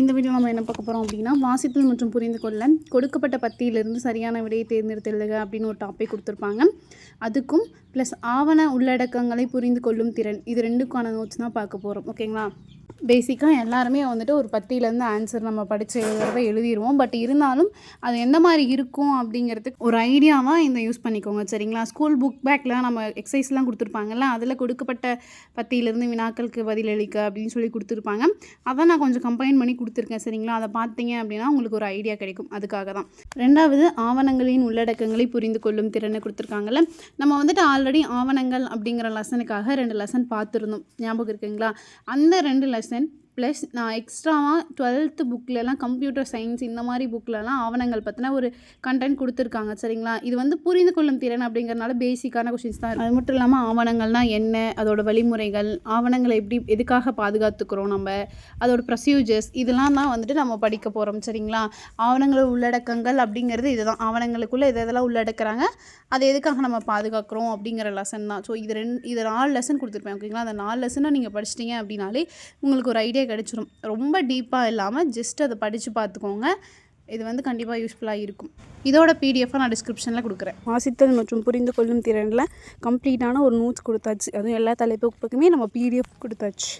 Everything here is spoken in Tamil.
இந்த வீடியோ நம்ம என்ன பார்க்க போகிறோம் அப்படின்னா வாசித்தல் மற்றும் புரிந்து கொள்ள கொடுக்கப்பட்ட பத்தியிலிருந்து சரியான விடையை தேர்ந்தெடுத்தெழுதுக அப்படின்னு ஒரு டாபிக் கொடுத்துருப்பாங்க. அதுக்கும் ப்ளஸ் ஆவண உள்ளடக்கங்களை புரிந்து கொள்ளும் திறன். இது ரெண்டுக்கான நோட்ஸ் தான் பார்க்க போகிறோம் ஓகேங்களா பேசிக்காக எல்லாருமே வந்துட்டு ஒரு பத்தியிலேருந்து ஆன்சர் நம்ம படித்து எழுதுறத எழுதிடுவோம் பட் இருந்தாலும் அது எந்த மாதிரி இருக்கும் அப்படிங்கிறதுக்கு ஒரு ஐடியாவாக இந்த யூஸ் பண்ணிக்கோங்க. சரிங்களா? ஸ்கூல் புக் பேக்கில் நம்ம எக்ஸசைஸ்லாம் கொடுத்துருப்பாங்கல்ல அதில் கொடுக்கப்பட்ட பத்தியிலேருந்து வினாக்களுக்கு பதிலளிக்க அப்படின்னு சொல்லி கொடுத்துருப்பாங்க. அதை நான் கொஞ்சம் கம்பைன் பண்ணி கொடுத்துருக்கேன். சரிங்களா? அதை பார்த்தீங்க அப்படின்னா உங்களுக்கு ஒரு ஐடியா கிடைக்கும். அதுக்காக தான். ரெண்டாவது ஆவணங்களின் உள்ளடக்கங்களை புரிந்து கொள்ளும் திறனை கொடுத்துருக்காங்கல்ல. நம்ம வந்துட்டு ஆல்ரெடி ஆவணங்கள் அப்படிங்கிற லெசனுக்காக ரெண்டு லெசன் பார்த்துருந்தோம். ஞாபகம் இருக்குங்களா? அந்த ரெண்டு லெசன் listen ப்ளஸ் நான் எக்ஸ்ட்ராவாக டுவெல்த்து புக்லலாம் கம்ப்யூட்டர் சயின்ஸ் இந்த மாதிரி புக்லலாம் ஆவணங்கள் பற்றின ஒரு கண்டென்ட் கொடுத்துருக்காங்க சரிங்களா? இது வந்து புரிந்து கொள்ளும் திறன் அப்படிங்கிறனால பேசிக்கான கொஷின்ஸ் தான் அது மட்டும் இல்லாமல் ஆவணங்கள்னால் என்ன அதோட வழிமுறைகள் ஆவணங்களை எப்படி எதுக்காக பாதுகாத்துக்கிறோம் நம்ம அதோட ப்ரொசீஜர்ஸ் இதெல்லாம் தான் வந்துட்டு நம்ம படிக்க போகிறோம் சரிங்களா? ஆவணங்களை உள்ளடக்கங்கள் அப்படிங்கிறது இதுதான். ஆவணங்களுக்குள்ளே இதை இதெல்லாம் உள்ளடக்கிறாங்க அதை எதுக்காக நம்ம பாதுகாக்கிறோம் அப்படிங்கிற லெசன் தான். ஸோ இது ரெண்டு இது நாலு லெசன் கொடுத்துருப்பேன் ஓகேங்களா அந்த நாலு லெசனை நீங்கள் படிச்சிட்டிங்க அப்படின்னாலே உங்களுக்கு ஒரு ஐடியா கிடைச்சிரும். ரொம்ப டீப்பாக இல்லாமல் ஜஸ்ட் அதை படித்து பார்த்துக்கோங்க. இது வந்து கண்டிப்பாக யூஸ்ஃபுல்லாக இருக்கும். இதோட பிடிஎஃப் நான் டிஸ்கிரிப்ஷனில் கொடுக்குறேன். வாசித்தல் மற்றும் புரிந்து கொள்ளும் திறனில் கம்ப்ளீட்டான ஒரு நோட்ஸ் கொடுத்தாச்சு. அதுவும் எல்லா தலைப்புக்குமே நம்ம பிடிஎஃப் கொடுத்தாச்சு.